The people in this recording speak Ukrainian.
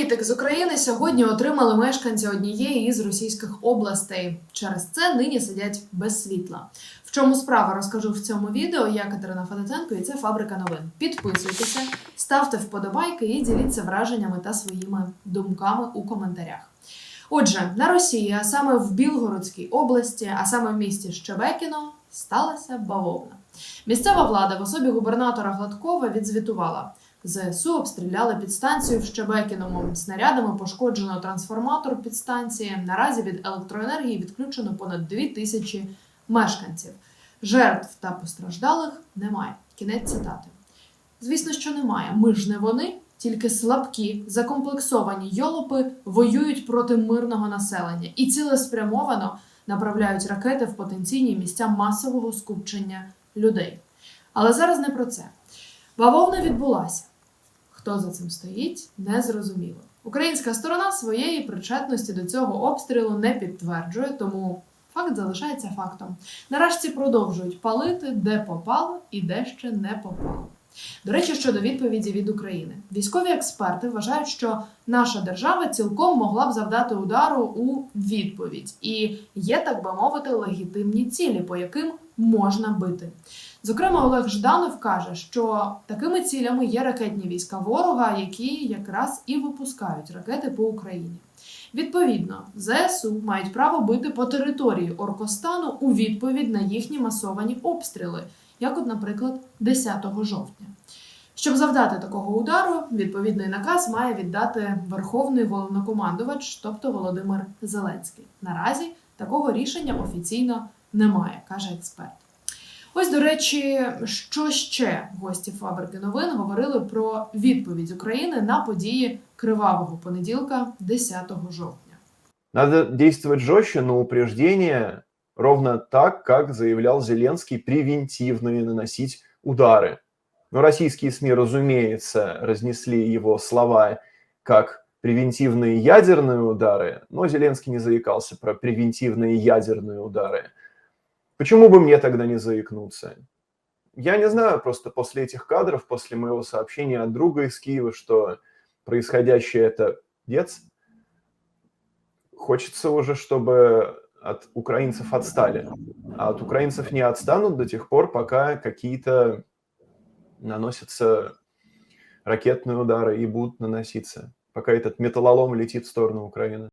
Політик з України сьогодні отримали мешканці однієї із російських областей. Через це нині сидять без світла. В чому справа розкажу в цьому відео. Я Катерина Федотенко, і це фабрика новин. Підписуйтеся, ставте вподобайки і діліться враженнями та своїми думками у коментарях. Отже, на Росії, а саме в Білгородській області, а саме в місті Щебекіно, сталася бавовна. Місцева влада в особі губернатора Гладкова відзвітувала. ЗСУ обстріляли підстанцію в Щебекіному. Снарядами пошкоджено трансформатор підстанції. Наразі від електроенергії відключено понад 2 тисячі мешканців. Жертв та постраждалих немає. Кінець цитати. Звісно, що немає. Ми ж не вони, тільки слабкі, закомплексовані йолопи воюють проти мирного населення і цілеспрямовано направляють ракети в потенційні місця масового скупчення людей. Але зараз не про це. Бавовна відбулася. Хто за цим стоїть, не зрозуміло. Українська сторона своєї причетності до цього обстрілу не підтверджує, тому факт залишається фактом. Нарешті продовжують палити, де попало і де ще не попало. До речі, щодо відповіді від України, військові експерти вважають, що наша держава цілком могла б завдати удару у відповідь, і є, так би мовити, легітимні цілі, по яким можна бити. Зокрема, Олег Жданов каже, що такими цілями є ракетні війська ворога, які якраз і випускають ракети по Україні. Відповідно, ЗСУ мають право бити по території Оркостану у відповідь на їхні масовані обстріли, як, от, наприклад, 10 жовтня. Щоб завдати такого удару, відповідний наказ має віддати Верховний головнокомандувач, тобто Володимир Зеленський. Наразі такого рішення офіційно немає, каже експерт. Ось, до речі, що ще гості фабрики новин говорили про відповідь України на події кривавого понеділка, 10 жовтня. Надо действовать жестче, но упреждение ровно так, как заявлял Зеленский, превентивные наносить удары. Но российские СМИ, разумеется, разнесли его слова как превентивные ядерные удары, но Зеленский не заикался про превентивные ядерные удары. Почему бы мне тогда не заикнуться? Я не знаю, просто после этих кадров, после моего сообщения от друга из Киева, что происходящее это дец, хочется уже, чтобы от украинцев отстали. А от украинцев не отстанут до тех пор, пока какие-то наносятся ракетные удары и будут наноситься, пока этот металлолом летит в сторону Украины.